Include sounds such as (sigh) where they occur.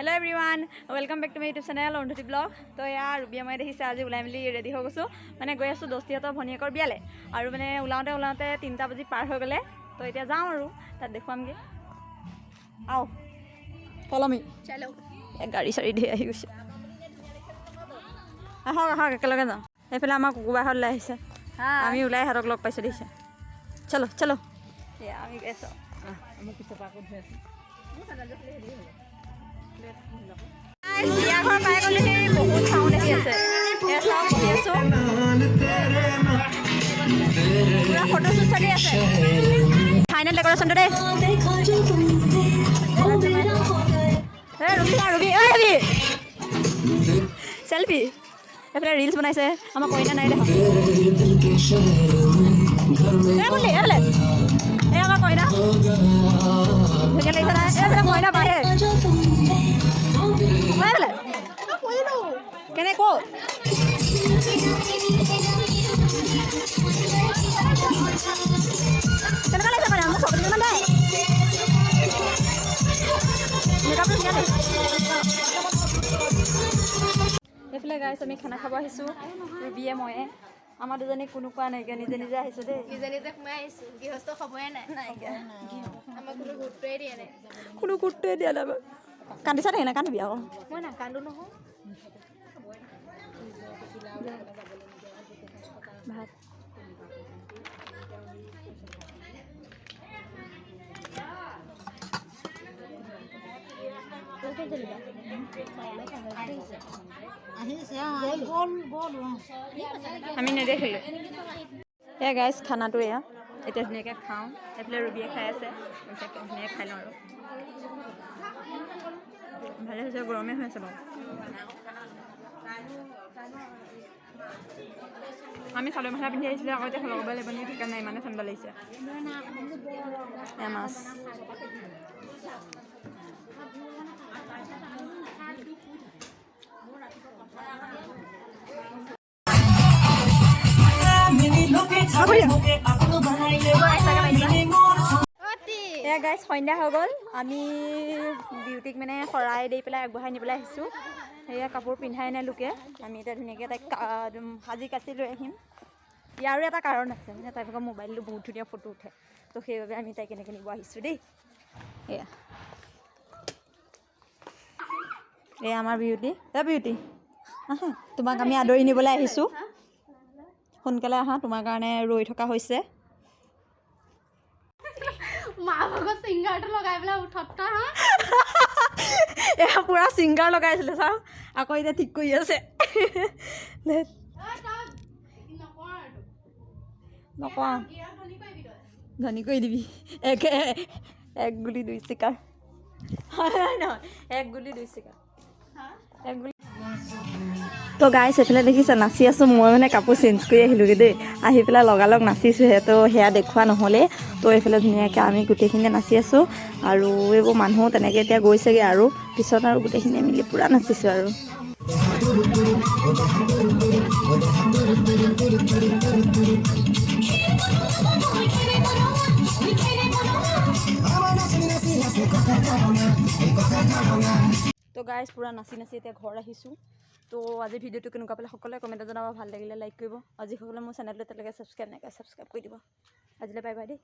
Hello' everyone welcome back to my YouTube channel Arundhati vlog তো এয়া ৰুবিয়া মই দেখিছে আজি ওলাই মেলি ৰেডি হৈ গৈছোঁ। মানে গৈ আছোঁ দস্তিহঁতৰ ভনীয়েকৰ বিয়ালে। আৰু মানে ওলাওঁতে ওলাওঁতে তিনিটা বাজি পাৰ হৈ গ'লে। তো এতিয়া যাওঁ আৰু তাত দেখুৱামগৈ। আও পলমি। গাড়ী চাড়ী ধেৰ আহি গৈছে। আহক আহক একেলগে যাওঁ। সেইফালে আমাৰ কুকুবাহঁত ওলাই আহিছে। আমি ওলাই সিহঁতক লগ পাইছোঁ দেখিছে। চলো চলো। এয়া আমি গৈ আছোঁ। বিয়া ঘৰ পাই গ'লেহি বহুত চাউণ্ড আহি আছে এয়া চাওঁ বহি আছোঁ ফাইনেল ডেক'ৰেশ্যনটো দেই ৰবি না ৰবি ৰবি চেল্ফি এইফালে ৰিলচ বনাইছে আমাৰ কইনা নাই এই আমাৰ কইনা কইনা বাঢ়ে কেনে ক'ত কেনেকুৱা লাগিছে মানে মোক চব্জি কিমান দেই মেকআপটো ধুনীয়া এইফালে গাইছ আমি খানা খাব আহিছোঁ। ৰুবিয়ে ময়ে আমাৰ দুজনী কোনো কোৱা নাইকিয়া নিজে নিজে আহিছোঁ দেই। নিজে নিজে সোমাই আহিছো। গৃহস্থ খবৰে নাই। নাইকিয়া আমাক কোনো গুৰুত্বই দিয়া নাই। কোনো গুৰুত্বই দিয়া নাই কান্দিছা নেকি নাকান্দিবি আকৌ। মই নাকান্দো নহয়। ভাত আমি নেদেখিলোঁ। এয়া গাইজ খানাটো এয়া। এতিয়া ধুনীয়াকৈ খাওঁ। এইফালে ৰুবিয়ে খাই আছে। ধুনীয়াকৈ খাই লওঁ আৰু। ভালে হৈছে, গৰমে হৈ আছে বাৰু। আমি চাদৰ মেখেলা পিন্ধি আহিছিলোঁ আকৌ এতিয়া লগাব লাগিব নাই ইমানে ঠাণ্ডা লাগিছে। মাছ। গাইজ সন্ধ্যা হৈ গ'ল। আমি বিউটিক মানে শৰাই দি পেলাই আগবঢ়াই নিবলৈ আহিছোঁ। সেয়া কাপোৰ পিন্ধাই নাই লোকে। আমি এতিয়া ধুনীয়াকৈ তাইক সাজি কাচি লৈ আহিম। ইয়াৰো এটা কাৰণ আছে মানে তাইৰ ভাগৰ মোবাইলটো বহুত ধুনীয়া ফটো উঠে। তো সেইবাবে আমি তাইক এনেকৈ নিব আহিছোঁ দেই। এয়া। এয়া আমাৰ বিউটি। এ, বিউটি, আহা, তোমাক আমি আদৰি নিবলৈ আহিছোঁ। সোনকালে আহা, তোমাৰ কাৰণে ৰৈ থকা হৈছে। মা ভাগৰ চিংগাৰটো লগাই পেলাই উঠত্তা হা? (laughs) এয়া পূৰা ছিংগাৰ লগাইছিলে চাওঁ। আকৌ এতিয়া ঠিক কৰি আছে। নকওঁ ধনী কৰি দিবি এক এক গুলি দুই চিকাৰ। হয় নহয়। এক গুলি দুই চিকাৰ। এক গুলি তো গাইছ এইফালে দেখিছে, নাচি আছোঁ, মই মানে কাপোৰ চেঞ্জ কৰি আহিলোঁগৈ দেই। আহি পেলাই লগালগ নাচিছোঁহে তো সেয়া দেখুওৱা নহ'লে। তো এইফালে ধুনীয়াকৈ আমি গোটেইখিনিয়ে নাচি আছোঁ। আৰু এইবোৰ মানুহ তেনেকৈ এতিয়া গৈছেগৈ আৰু। পিছত আৰু গোটেইখিনিয়ে মিলি পূৰা নাচিছোঁ আৰু। তো গাইজ পূৰা নাচি নাচি এতিয়া ঘৰ আহিছোঁ। তো আজি ভিডিঅ'টো কেনেকুৱা পালে সকলোৱে কমেণ্টত জনাব ভাল লাগিলে লাইক কৰিব। আৰু যিসকলে মোৰ চেনেলটো এতিয়ালৈকে ছাবস্ক্ৰাইব নাইকৰা ছাবস্ক্ৰাইব কৰি দিব। আজিলৈ বাই বাই দেই।